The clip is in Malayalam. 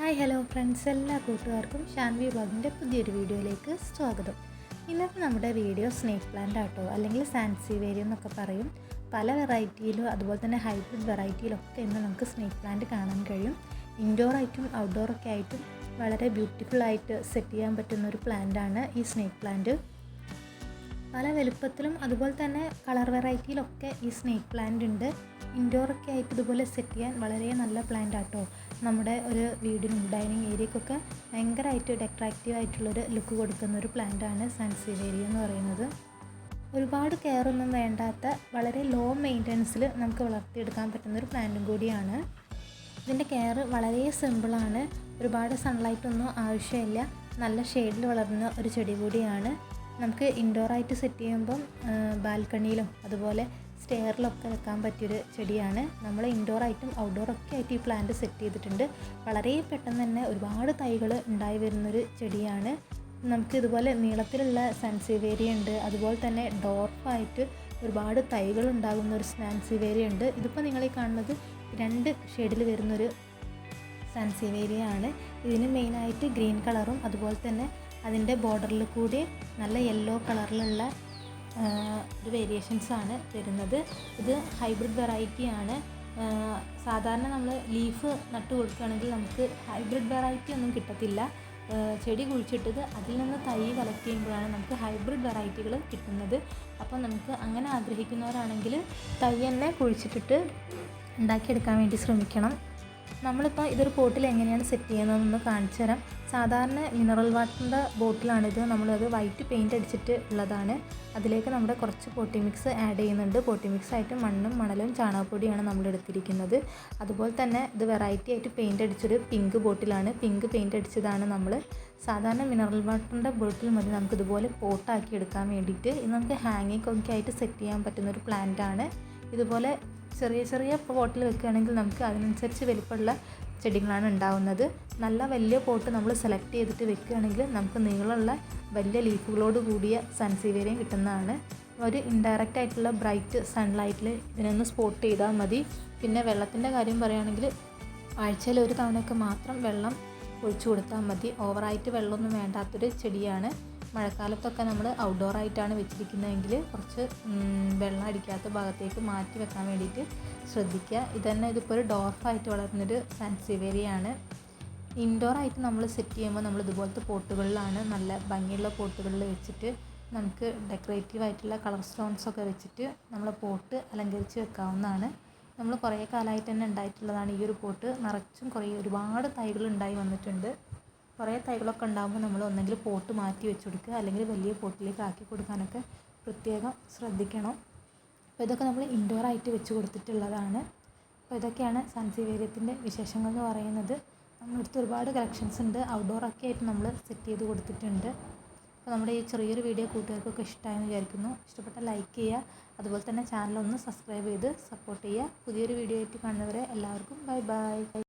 ഹായ് ഹലോ ഫ്രണ്ട്സ് എല്ലാ കൂട്ടുകാർക്കും ഷാൻവി വ്ളോഗിന്റെ പുതിയൊരു വീഡിയോയിലേക്ക് സ്വാഗതം. ഇന്നത്തെ നമ്മുടെ വീഡിയോ സ്നേക്ക് പ്ലാന്റ് ആട്ടോ അല്ലെങ്കിൽ സാൻസി വേരിയം എന്നൊക്കെ പറയും. പല വെറൈറ്റിയിലും അതുപോലെ തന്നെ ഹൈബ്രിഡ് വെറൈറ്റിയിലൊക്കെ ഇന്ന് നമുക്ക് സ്നേക്ക് പ്ലാന്റ് കാണാൻ കഴിയും. ഇൻഡോർ ആയിട്ടും ഔട്ട്ഡോർ ഒക്കെ ആയിട്ടും വളരെ ബ്യൂട്ടിഫുൾ ആയിട്ട് സെറ്റ് ചെയ്യാൻ പറ്റുന്ന ഒരു പ്ലാന്റാണ് ഈ സ്നേക്ക് പ്ലാന്റ്. പല വലുപ്പത്തിലും അതുപോലെ തന്നെ കളർ വെറൈറ്റിയിലൊക്കെ ഈ സ്നേക്ക് പ്ലാന്റ് ഉണ്ട്. ഇൻഡോറൊക്കെ ആയിട്ട് ഇതുപോലെ സെറ്റ് ചെയ്യാൻ വളരെ നല്ല പ്ലാന്റ് ആട്ടോ. നമ്മുടെ ഒരു വീടിനും ഡൈനിങ് ഏരിയക്കൊക്കെ ഭയങ്കരമായിട്ട് ഡെക്കറേറ്റീവ് ആയിട്ടുള്ളൊരു ലുക്ക് കൊടുക്കുന്ന ഒരു പ്ലാന്റാണ് സൺസീവേരിയ എന്ന് പറയുന്നത്. ഒരുപാട് കെയർ ഒന്നും വേണ്ടാത്ത വളരെ ലോ മെയിന്റനൻസിൽ നമുക്ക് വളർത്തിയെടുക്കാൻ പറ്റുന്ന ഒരു പ്ലാന്റും കൂടിയാണ്. ഇതിന്റെ കെയർ വളരെ സിമ്പിളാണ് ഒരുപാട് സൺലൈറ്റ് ഒന്നും ആവശ്യമില്ല. നല്ല ഷെയ്ഡിൽ വളർന്ന ഒരു ചെടി കൂടിയാണ്. നമുക്ക് ഇൻഡോർ ആയിട്ട് സെറ്റ് ചെയ്യുമ്പം ബാൽക്കണിയിലും അതുപോലെ സ്റ്റെയറിലൊക്കെ വെക്കാൻ പറ്റിയൊരു ചെടിയാണ്. നമ്മൾ ഇൻഡോർ ആയിട്ടും ഔട്ട്ഡോർ ഒക്കെ ആയിട്ട് ഈ പ്ലാന്റ് സെറ്റ് ചെയ്തിട്ടുണ്ട്. വളരെ പെട്ടെന്ന് തന്നെ ഒരുപാട് തൈകൾ ഉണ്ടായി വരുന്നൊരു ചെടിയാണ്. നമുക്ക് ഇതുപോലെ നീളത്തിലുള്ള സാൻസിവേരി ഉണ്ട്. അതുപോലെ തന്നെ ഡോർഫായിട്ട് ഒരുപാട് തൈകൾ ഉണ്ടാകുന്ന ഒരു സാൻസിവേരി ഉണ്ട്. ഇതിപ്പോൾ നിങ്ങൾ ഈ കാണുന്നത് രണ്ട് ഷെയ്ഡിൽ വരുന്നൊരു സാൻസിവേരിയാണ് ഇതിന് മെയിനായിട്ട് ഗ്രീൻ കളറും അതുപോലെ തന്നെ അതിന്റെ ബോർഡറിൽ കൂടി നല്ല യെല്ലോ കളറിലുള്ള ഒരു വേരിയേഷൻസ് ആണ് വരുന്നത്. ഇത് ഹൈബ്രിഡ് വെറൈറ്റി ആണ്. സാധാരണ നമ്മൾ ലീഫ് നട്ട് കൊടുക്കുകയാണെങ്കിൽ നമുക്ക് ഹൈബ്രിഡ് വെറൈറ്റി ഒന്നും കിട്ടത്തില്ല. ചെടി കുഴിച്ചിട്ടത് അതിൽ നിന്ന് തൈ കളക്ട് ചെയ്യുമ്പോഴാണ് നമുക്ക് ഹൈബ്രിഡ് വെറൈറ്റികൾ കിട്ടുന്നത്. അപ്പോൾ നമുക്ക് അങ്ങനെ ആഗ്രഹിക്കുന്നവരാണെങ്കിൽ തൈ തന്നെ കുഴിച്ചിട്ടിട്ട് ഉണ്ടാക്കിയെടുക്കാൻ വേണ്ടി ശ്രമിക്കണം. നമ്മളിപ്പോൾ ഇതൊരു ബോട്ടിൽ എങ്ങനെയാണ് സെറ്റ് ചെയ്യുന്നതെന്ന് കാണിച്ചു തരാം. സാധാരണ മിനറൽ വാട്ടറിന്റെ ബോട്ടിലാണിത് നമ്മളത് വൈറ്റ് പെയിന്റ് അടിച്ചിട്ട് ഉള്ളതാണ്. അതിലേക്ക് നമ്മുടെ കുറച്ച് പോട്ടി മിക്സ് ആഡ് ചെയ്യുന്നുണ്ട്. പോട്ടി മിക്സ് ആയിട്ട് മണ്ണും മണലും ചാണകപ്പൊടിയാണ് നമ്മൾ എടുത്തിരിക്കുന്നത്. അതുപോലെ തന്നെ ഇത് വെറൈറ്റി ആയിട്ട് പെയിന്റ് അടിച്ചൊരു പിങ്ക് ബോട്ടിലാണ് പിങ്ക് പെയിന്റ് അടിച്ചതാണ് നമ്മൾ സാധാരണ മിനറൽ വാട്ടറിന്റെ ബോട്ടിൽ മതി. നമുക്ക് ഇതുപോലെ പോട്ടാക്കി എടുക്കാൻ വേണ്ടിയിട്ട്. ഇത് നമുക്ക് ഹാങ്ങിങ് ഒക്കെ ആയിട്ട് സെറ്റ് ചെയ്യാൻ പറ്റുന്ന ഒരു പ്ലാന്റ് ആണ് ഇതുപോലെ ചെറിയ ചെറിയ പോട്ടിൽ വെക്കുകയാണെങ്കിൽ നമുക്ക് അതിനനുസരിച്ച് വലിപ്പമുള്ള ചെടികളാണ് ഉണ്ടാവുന്നത്. നല്ല വലിയ പോട്ട് നമ്മൾ സെലക്ട് ചെയ്തിട്ട് വെക്കുകയാണെങ്കിൽ നമുക്ക് നീളമുള്ള വലിയ ലീഫുകളോട് കൂടിയ സൺസീവേരയും കിട്ടുന്നതാണ്. ഒരു ഇൻഡയറക്റ്റ് ആയിട്ടുള്ള ബ്രൈറ്റ് സൺലൈറ്റിൽ ഇതിനൊന്ന് സ്പോട്ട് ചെയ്താൽ മതി. പിന്നെ വെള്ളത്തിന്റെ കാര്യം പറയുകയാണെങ്കിൽ ആഴ്ചയിൽ ഒരു തവണയൊക്കെ മാത്രം വെള്ളം ഒഴിച്ചു കൊടുത്താൽ മതി. ഓവറായിട്ട് വെള്ളമൊന്നും വേണ്ടാത്തൊരു ചെടിയാണ്. മഴക്കാലത്തൊക്കെ നമ്മൾ ഔട്ട്ഡോർ ആയിട്ടാണ് വെച്ചിരിക്കുന്നതെങ്കിൽ കുറച്ച് വെള്ളം അടിക്കാത്ത ഭാഗത്തേക്ക് മാറ്റി വെക്കാൻ വേണ്ടിയിട്ട് ശ്രദ്ധിക്കുക. ഇതന്നെ ഇതിപ്പോൾ ഒരു ഡോർഫായിട്ട് വളർന്നൊരു സാൻസിവേരിയാണ് ഇൻഡോർ ആയിട്ട് നമ്മൾ സെറ്റ് ചെയ്യുമ്പോൾ നമ്മൾ ഇതുപോലത്തെ പോട്ടുകളിലാണ് നല്ല ഭംഗിയുള്ള പോട്ടുകളിൽ വെച്ചിട്ട് നമുക്ക് ഡെക്കറേറ്റീവ് ആയിട്ടുള്ള കളർ സ്റ്റോൺസ് ഒക്കെ വെച്ചിട്ട് നമ്മൾ പോട്ട് അലങ്കരിച്ച് വെക്കാവുന്നതാണ്. നമ്മൾ കുറേ കാലമായിട്ട് തന്നെ ഉണ്ടായിട്ടുള്ളതാണ് ഈ ഒരു പോട്ട്. നിറച്ചും കുറേ ഒരുപാട് തൈകൾ ഉണ്ടായി വന്നിട്ടുണ്ട്. കുറേ തൈകളൊക്കെ ഉണ്ടാകുമ്പോൾ നമ്മൾ ഒന്നെങ്കിൽ പോട്ട് മാറ്റി വെച്ച് കൊടുക്കുക. അല്ലെങ്കിൽ വലിയ പോട്ടിലേക്ക് ആക്കി കൊടുക്കാനൊക്കെ പ്രത്യേകം ശ്രദ്ധിക്കണം. അപ്പോൾ ഇതൊക്കെ നമ്മൾ ഇൻഡോർ ആയിട്ട് വെച്ച് കൊടുത്തിട്ടുള്ളതാണ്. അപ്പോൾ ഇതൊക്കെയാണ് സൺസീവേരിയത്തിന്റെ വിശേഷങ്ങൾ എന്ന് പറയുന്നത്. നമ്മളടുത്ത് ഒരുപാട് കളക്ഷൻസ് ഉണ്ട്. ഔട്ട്ഡോർ ഒക്കെ ആയിട്ട് നമ്മൾ സെറ്റ് ചെയ്ത് കൊടുത്തിട്ടുണ്ട്. അപ്പോൾ നമ്മുടെ ഈ ചെറിയൊരു വീഡിയോ കൂട്ടുകാർക്കൊക്കെ ഇഷ്ടമായെന്ന് വിചാരിക്കുന്നു. ഇഷ്ടപ്പെട്ട ലൈക്ക് ചെയ്യുക. അതുപോലെ തന്നെ ചാനൽ ഒന്ന് സബ്സ്ക്രൈബ് ചെയ്ത് സപ്പോർട്ട് ചെയ്യുക. പുതിയൊരു വീഡിയോ ആയിട്ട് കാണുന്നവരെ എല്ലാവർക്കും ബൈ ബൈ